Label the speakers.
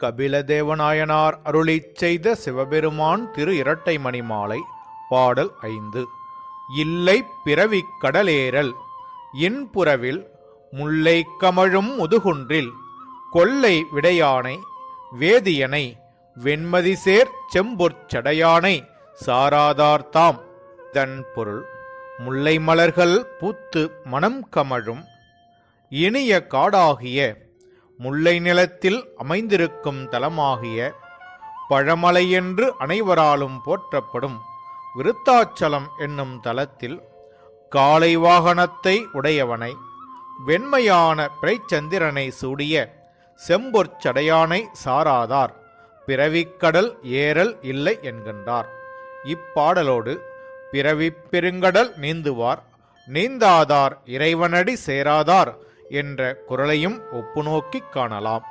Speaker 1: கபிலதேவநாயனார் அருளிச் செய்த சிவபெருமான் திரு இரட்டை மணிமாலை பாடல் ஐந்து. இல்லை பிறவிக் கடலேறல் இன்புறவில் முல்லை கமழும் முதுகுன்றில் கொல்லை விடையானை வேதியனை வெண்மதிசேர் சேர் செம்பொற்சடையானை சாராதார்தாம் தன் பொருள் முல்லை மலர்கள் பூத்து மனம் கமழும் இனிய காடாகிய முல்லை நிலத்தில் அமைந்திருக்கும் தலமாகிய பழமலை என்று அனைவராலும் போற்றப்படும் விருத்தாச்சலம் என்னும் தலத்தில் காலை வாகனத்தை உடையவனை வெண்மையான பிறைச்சந்திரனை சூடிய செம்பொற்சடையானை சாராதார் பிறவிக்கடல் ஏறல் இல்லை என்கின்றார். இப்பாடலோடு பிறவிப் பெருங்கடல் நீந்துவார் நீந்தாதார் இறைவனடி சேராதார் என்ற குரலையும் ஒப்புநோக்கிக் காணலாம்.